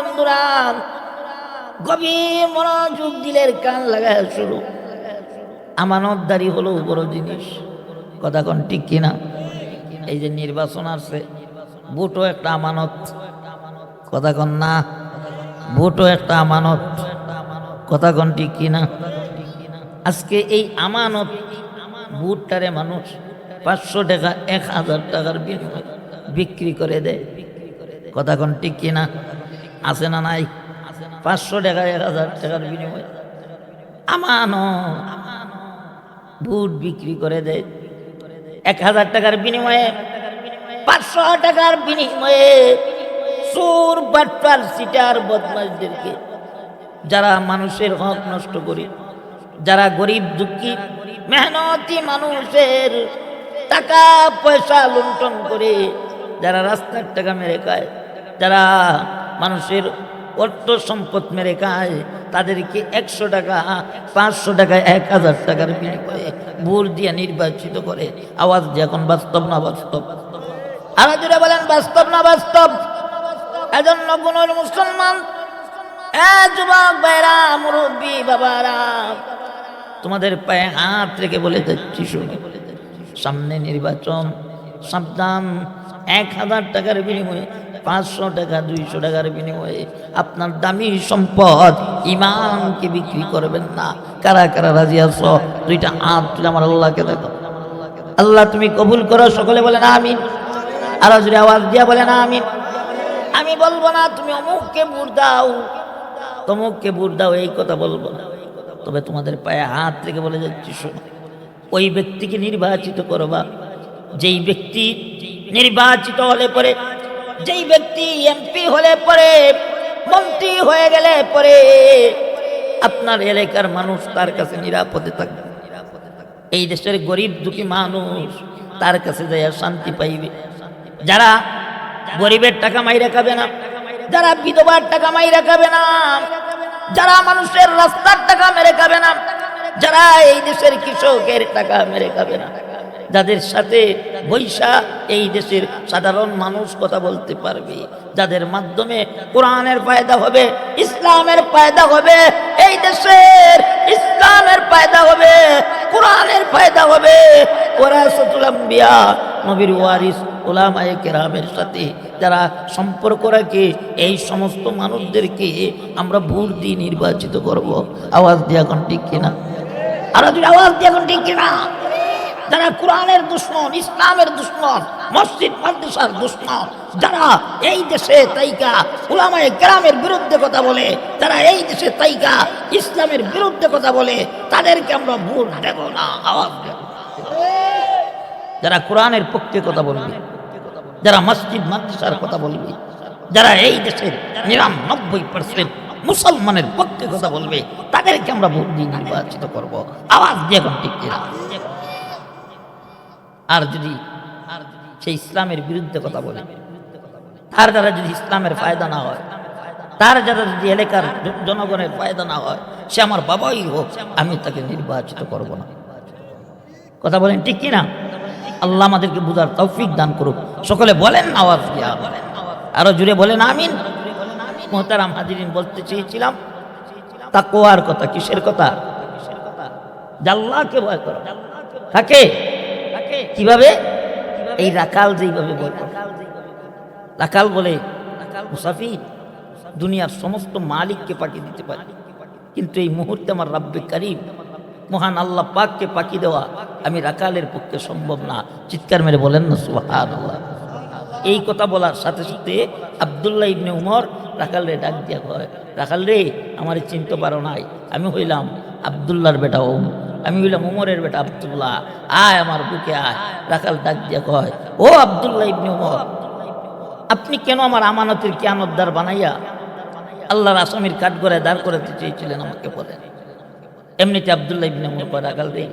বন্ধুরা, গভীর মনোযোগ দিলের কান লাগায় শুরু। আমানতদারি হলো বড় জিনিস। কথা কোন ঠিক কিনা এই যে নির্বাচন আসছে, ভোটও একটা আমানত। কথা কন না? ভোটও একটা আমানত। কথা কোন ঠিক কিনা আজকে এই আমানত, ভোটটারে মানুষ পাঁচশো টাকা, এক হাজার টাকার বিক্রি করে দেয়। কথা কোন ঠিক কিনা আছে না নাই? পাঁচশো টাকা, এক হাজার টাকার বিনিময়ে। আমানো, বুট বিক্রি করে দেয় এক হাজার টাকার বিনিময়ে, পাঁচশো টাকার বিনিময়ে চোর, বাটপার সিটার বদমাসদেরকে যারা মানুষের হক নষ্ট করে, যারা গরিব, দুঃখী, মেহনতি মানুষের টাকা, পয়সা লুণ্ঠন করে, যারা রাস্তার টাকা মেরে খায়, যারা মানুষের অর্থ সম্পদ মেরে খায়, তাদেরকে একশো টাকা, পাঁচশো টাকা, এক হাজার টাকার বিনিময়ে ভোট দিয়ে নির্বাচিত করে। আওয়াজ দিয়ে এখন বাস্তব না বাস্তব? আরও জুড়ে বলেন, বাস্তব না বাস্তব? এজন্য কোন মুসলমান যুবক ভাইরা, মুরব্বী বাবারা, তোমাদের পায়ে হাত রেখে বলে যাচ্ছি শুনে সামনে নির্বাচন, সাবধান, এক হাজার টাকার বিনিময়ে পাঁচশো টাকা, দুইশো টাকার বিনিময়ে আপনার দামি সম্পদ ইমানকে বিক্রি করবেন না। কারা কারা রাজি আছো? দুইটা হাত তুলে আমার আল্লাহকে দেখো। আল্লাহ, তুমি কবুল করো। সকলে বলে না আমিন। আরও যদি আওয়াজ দিয়া বলে না আমিন। আমি বলব না, তুমি অমুককে বুট দাও। তমুককে বুট দাও, এই কথা বলব না। তবে তোমাদের পায়ে হাত থেকে বলে যাচ্ছি, শোনো। ওই ব্যক্তিকে নির্বাচিত করবা। যেই ব্যক্তি নির্বাচিত হলে পরে যেই ব্যক্তি এমপি হলে পরে, মন্ত্রী হয়ে গেলে পরে, আপনার এলাকার মানুষ তার কাছে নিরাপদে থাকবে। এই দেশের গরিব দুঃখী মানুষ তার কাছে যাইয়া শান্তি পাইবে। যারা গরিবের টাকা মাইরা খাবে না, যারা বিধবার টাকা মাইরা খাবে না, যারা মানুষের রাস্তার টাকা মেরে খাবে না, যারা এই দেশের কৃষকের টাকা মেরে খাবে না। যাদের সাথে বৈশা এই দেশের সাধারণ মানুষ কথা বলতে পারবে, যাদের মাধ্যমে কোরআনের ফায়দা হবে, ইসলামের ফায়দা হবে, এই দেশের ইসলামের ফায়দা হবে, কোরআনের ফায়দা হবে। ওরাসতুল আম্বিয়া, নবীর ওয়ারিস, ওলামায়ে কেরামের সাথে যারা সম্পর্ক রাখে, এই সমস্ত মানুষদেরকে আমরা ভোট দিয়ে নির্বাচিত করব। আওয়াজ দিয়ে এখন ঠিক কিনা? আর যদি আওয়াজ দিয়ে এখন ঠিক কিনা? যারা কোরআনের দুশ্মন, ইসলামের দুশ্মন, মসজিদ, মাদ্রাসার দুশ্মন, যারা এই দেশে তাইকা, উলামায়ে গ্রামের বিরুদ্ধে কথা বলে, যারা এই দেশে তাইকা, ইসলামের বিরুদ্ধে কথা বলে, তাদেরকে আমরা ভোট দেব না, আওয়াজ দেব যারা কোরআনের পক্ষে কথা বলবে, যারা মসজিদ, মাদ্রাসার কথা বলবে, যারা এই দেশের নিরানব্বই পার্সেন্ট মুসলমানের পক্ষে কথা বলবে, তাদেরকে আমরা ভোট দিয়ে নির্বাচিত করব আওয়াজ দিয়ে এখন ঠিক? আর যদি সে ইসলামের বিরুদ্ধে কথা বলে, তার দ্বারা যদি ইসলামের ফায়দা না হয়, তার যারা যদি এলাকার জনগণের ফায়দা না হয়, সে আমার বাবাই হোক, আমি তাকে নির্বাচিত করব না। কথা বলেন ঠিক কিনা আল্লাহ আমাদেরকে বুঝার তৌফিক দান করুক। সকলে বলেন আওয়াজ দিয়া। বলেন আরও জুড়ে বলেন আমিন। মোহতারাম হাজিরিন বলতে চেয়েছিলাম তা কোয়ার কথা, কিসের কথা? জাল্লাহকে ভয় করো। কাকে? কীভাবে? এই রাকাল যেইভাবে করে রাকাল বলে মুসাফির দুনিয়ার সমস্ত মালিককে পাঠিয়ে দিতে পারে। কিন্তু এই মুহূর্তে আমার রাব্বে কারিম মহান আল্লাহ পাককে পাকি দেওয়া আমি রাকালের পক্ষে সম্ভব না। চিৎকার মেরে বলেন না সুহান আল্লাহ এই কথা বলার সাথে সাথে আবদুল্লাহ ইবনে উমর রাখাল রে ডাক দিয়া কয় রাখাল রে আমার চিনতে পারো নাই। আমি হইলাম আবদুল্লাহর বেটা ওম। আমি বললাম, উমরের বেটা আবদুল্লাহ, আয় আমার বুকে আয়। রাখাল ডাক দিয়ে কয়, ও আবদুল্লাহ ইবনে উমর, আপনি কেন আমার আমানতের কিয়ামতদার বানাইয়া আল্লাহর আসামির কাঠ করে দাঁড় করাতে চেয়েছিলেন আমাকে বলেন? এমনিতে আবদুল্লাহ ইবনে উমর কয়, রাখাল রে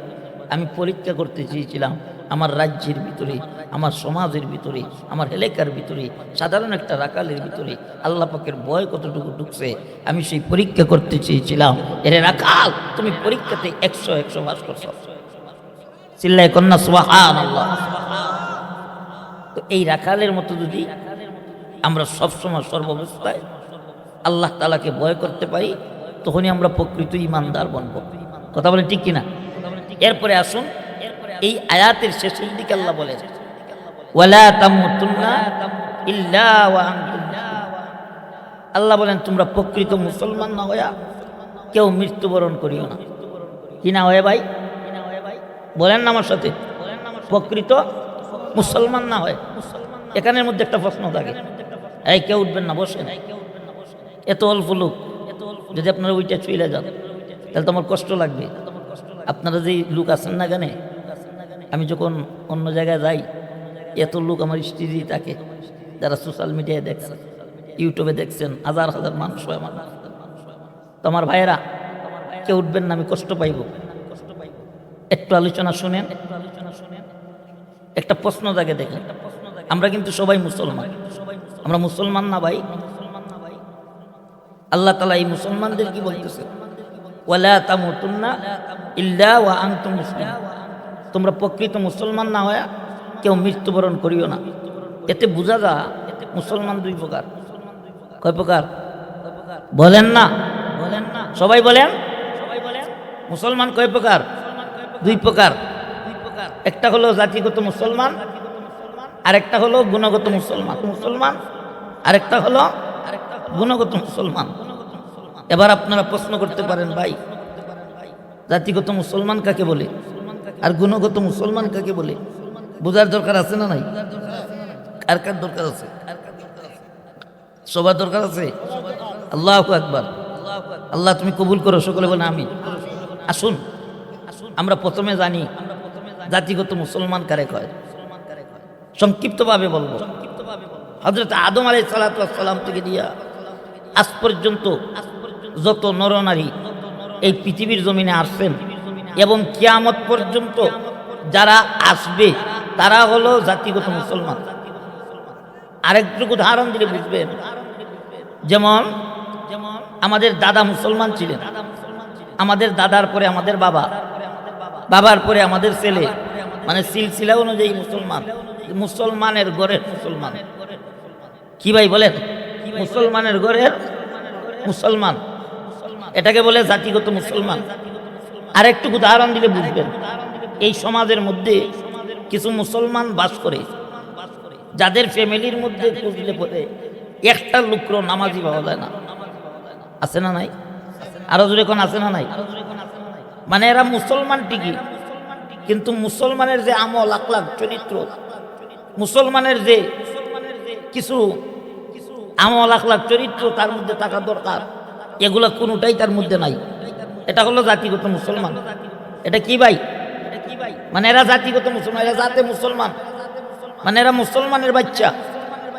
আমি পরীক্ষা করতে চেয়েছিলাম আমার রাজ্যের ভিতরে, আমার সমাজের ভিতরে, আমার এলাকার ভিতরে, সাধারণ একটা রাকালের ভিতরে আল্লাহ পাকের ভয় কতটুকু ঢুকছে, আমি সেই পরীক্ষা করতে চেয়েছিলাম। এরে রাখাল তুমি পরীক্ষাতে একশো একশো পাস করছ। চিল্লায় কন্যা সুবাহান আল্লাহ তো এই রাখালের মতো যদি আমরা সবসময় সর্বাবস্থায় আল্লাহ তালাকে ভয় করতে পারি, তখনই আমরা প্রকৃত ইমানদার বনব। কথা বলে ঠিক কিনা? এরপরে আসুন এই আয়াতের শেষের দিকে আল্লাহ বলেন ওয়ালা তামুতুন্না ইল্লা ওয়া আল্লাহ বলেন তোমরা প্রকৃত মুসলমান না হইয়া কেউ মৃত্যুবরণ করিও না। কি না হয়ে ভাই? বলেন না আমার সাথে প্রকৃত মুসলমান না হয়। এখানের মধ্যে একটা প্রশ্ন থাকে এই কেউ উঠবেন না বসেন। এত অল্প লোক যদি আপনারা ওইটা চলে যান তাহলে তো আমার কষ্ট লাগবে। আপনারা যেই লোক আছেন না কেন আমি যখন অন্য জায়গায় যাই, এত লোক আমার স্ত্রী থাকে, যারা সোশ্যাল মিডিয়ায় দেখছেন ইউটিউবে দেখছেন, হাজার হাজার মানুষ হয় আমার। তো আমার ভাইয়েরা, কেউ উঠবেন না, আমি কষ্ট পাইব। একটু আলোচনা শুনেন, একটা প্রশ্ন জাগে দেখেন। আমরা কিন্তু সবাই মুসলমান। আমরা মুসলমান না ভাই? আল্লাহ তালা এই মুসলমানদের কি বলতেছে? ওয়ালা তামুতুন্না ইল্লা ওয়া আনতুম মুসলিম। তোমরা প্রকৃত মুসলমান না হয়ে কেউ মৃত্যুবরণ করিও না। এতে বোঝা যা মুসলমান দুই প্রকার। কয় প্রকার? বলেন না। বলেন না সবাই বলেন সবাই বলেন। মুসলমান কয় প্রকার? দুই প্রকার। একটা হলো জাতিগত মুসলমান, আরেকটা হলো গুণগত মুসলমান। মুসলমান, আরেকটা হলো গুণগত মুসলমান। এবার আপনারা প্রশ্ন করতে পারেন, ভাই, জাতিগত মুসলমান কাকে বলে? আর গুণগত মুসলমান কাকে বলে? বোঝার দরকার আছে না নাই? কার কার দরকার আছে? সবার দরকার আছে? আল্লাহ একবার আল্লাহ তুমি কবুল করো, সকলে বলে আমি আসুন, আমরা প্রথমে জানি জাতিগত মুসলমান কারে কয়। সংক্ষিপ্তভাবে বলব। হজরত আদম আলাই সালাতাম থেকে দিয়া আজ পর্যন্ত যত নরনারী এই পৃথিবীর জমিনে আসছেন এবং কিয়ামত পর্যন্ত যারা আসবে, তারা হলো জাতিগত মুসলমান। আরেকটু উদাহরণ দিলে বুঝবেন। যেমন যেমন আমাদের দাদা মুসলমান ছিলেন। আমাদের দাদার পরে আমাদের বাবা। বাবার পরে আমাদের ছেলে। মানে সিলসিলা অনুযায়ী মুসলমান। মুসলমানের গড়ের মুসলমান। কি ভাই বলেন? মুসলমানের গড়ের মুসলমান। এটাকে বলে জাতিগত মুসলমান। আরেকটু উদাহরণ দিলে বুঝবেন। এই সমাজের মধ্যে কিছু মুসলমান বাস করে, যাদের ফ্যামিলির মধ্যে খুঁজলে পরে একটা লোকরও নামাজি পাওয়া যায় না। আছে না নাই? আরও জোরে কোন আছে না নাই? মানে এরা মুসলমান ঠিকই, কিন্তু মুসলমানের যে আমল আকলাক চরিত্র, মুসলমানের যে কিছু আমল আকলাক চরিত্র তার মধ্যে থাকা দরকার। এগুলা কোনোটাই তার মধ্যে নাই। এটা হলো জাতিগত মুসলমান। এটা কি ভাই? মানে এরা জাতিগত মুসলমান, এরা জাতে মুসলমান। মানে এরা মুসলমানের বাচ্চা।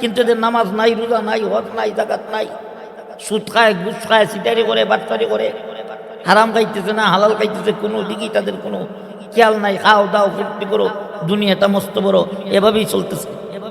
কিন্তু এদের নামাজ নাই, রোজা নাই, হজ নাই জাকাত নাই। সুদ খায়, ঘুষ খায়, সিটারি করে, বাটপারি করে। হারাম খাইতেছে না, হালাল খাইতেছে, কোনো দিকেই তাদের কোনো খেয়াল নাই। খাও দাও, ফুর্তি করো, দুনিয়াটা মস্ত বড়। এভাবেই চলতেছে।